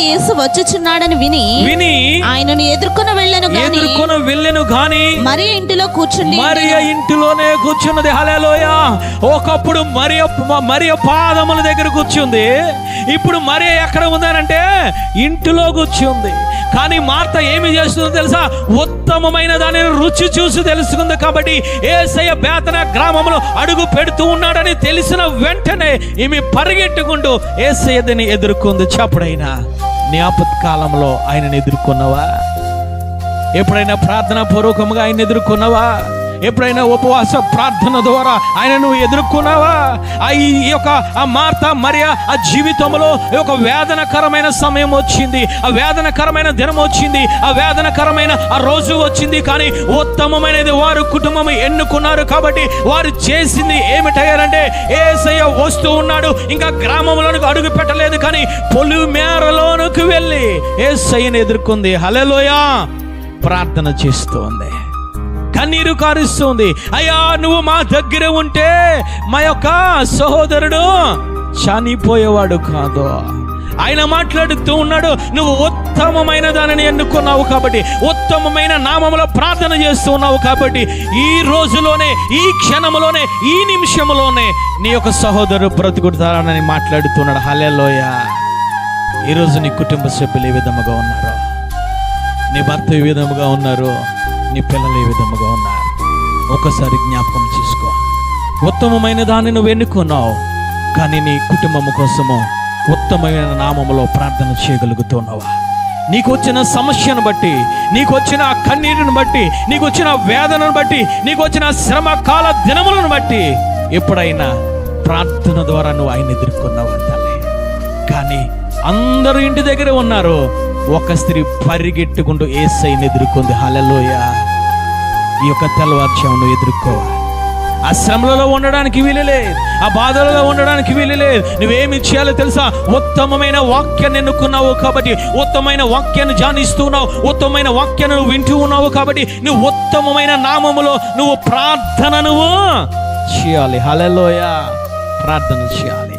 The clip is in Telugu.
యేసు వచ్చుచున్నాడని విని విని ఆయనను ఎదుర్కొని వెళ్ళను గాని ఎదుర్కొని వెళ్ళెను గాని మరి ఇంటిలో కూర్చుండి మరియ ఇంటిలోనే కూర్చున్నది. హలేలోయ ఒకప్పుడు మరి మరి పాదముల దగ్గర కూర్చుంది. ఇప్పుడు మరి ఎక్కడ ఉందనంటే ఇంటిలో కూర్చుంది. కానీ మార్త ఏమి చేస్తుందో తెలుసా? ఉత్తమమైన దానిని రుచి చూసి తెలుసుకుంది కాబట్టి ఏసయ్య బేతన గ్రామంలో అడుగు పెడుతూ ఉన్నాడని తెలిసిన వెంటనే ఈమె పరిగెట్టుకుంటూ ఏసయ్యని ఎదుర్కొంది. చెప్పుడైనా నీ ఆయనను ఎదుర్కొన్నావా? ఎప్పుడైనా ప్రార్థన పూర్వకంగా ఆయన ఎదుర్కొన్నావా? ఎప్పుడైనా ఉపవాస ప్రార్థన ద్వారా ఆయన నువ్వు ఎదుర్కొన్నావా? ఆ ఈ యొక్క ఆ మార్త మరియా ఆ జీవితంలో ఒక వేదనకరమైన సమయం వచ్చింది. ఆ వేదనకరమైన దినం వచ్చింది. ఆ వేదనకరమైన ఆ రోజు వచ్చింది. కానీ ఉత్తమమైనది వారు కుటుంబం ఎన్నుకున్నారు కాబట్టి వారు చేసింది ఏమిటయ్యారంటే ఏసయ్య వస్తూ ఉన్నాడు. ఇంకా గ్రామంలోనికి అడుగు పెట్టలేదు కానీ పొలిమేరలోనికి వెళ్ళి ఏసయ్యను ఎదుర్కొంది. హలెలోయా ప్రార్థన చేస్తోంది. కన్నీరు కారుస్తుంది. అయ్యా నువ్వు మా దగ్గర ఉంటే మా యొక్క సహోదరుడు చనిపోయేవాడు కాదు. ఆయన మాట్లాడుతూ ఉన్నాడు నువ్వు ఉత్తమమైన దానిని ఎన్నుకున్నావు కాబట్టి ఉత్తమమైన నామములో ప్రార్థన చేస్తూ ఉన్నావు కాబట్టి ఈ రోజులోనే ఈ క్షణములోనే ఈ నిమిషంలోనే నీ యొక్క సహోదరుడు బ్రతుకుతారని మాట్లాడుతున్నాడు. హలెలోయ ఈరోజు నీ కుటుంబ సభ్యులు ఏ విధముగా ఉన్నారు? నీ భర్త ఏ విధముగా ఉన్నారు? నీ పిల్లలు ఏ విధముగా ఉన్నారు? ఒకసారి జ్ఞాపకం చేసుకో. ఉత్తమమైన దాన్ని నువ్వు ఎన్నుకున్నావు. కానీ నీ కుటుంబం కోసము ఉత్తమమైన నామములో ప్రార్థన చేయగలుగుతున్నావా? నీకు వచ్చిన సమస్యను బట్టి నీకు వచ్చిన కన్నీటిని కన్నీరుని బట్టి నీకు వచ్చిన వేదనను బట్టి నీకు వచ్చిన శ్రమ కాల దినములను బట్టి ఎప్పుడైనా ప్రార్థన ద్వారా నువ్వు ఆయన ఎదుర్కొన్నావు తల్లి కానీ అందరూ ఇంటి దగ్గర ఉన్నారు. ఒక స్త్రీ పరిగెట్టుకుంటూ ఏసైని ఎదుర్కొంది. హలలోయ ఈ యొక్క తెల్లవారుజామును ఎదుర్కోవాలి. ఆ శ్రమలలో ఉండడానికి వీలులేదు ఆ బాధలలో ఉండడానికి వీలులేదు నువ్వేమి చేయాలో తెలుసా? ఉత్తమమైన వాక్యాన్ని ఎన్నుకున్నావు కాబట్టి ఉత్తమమైన వాక్యాన్ని జానిస్తున్నావు ఉత్తమమైన వాక్యాన్ని నువ్వు వింటూ ఉన్నావు కాబట్టి నువ్వు ఉత్తమమైన నామములో నువ్వు ప్రార్థన నువ్వు చేయాలి. హలలోయ ప్రార్థన చేయాలి.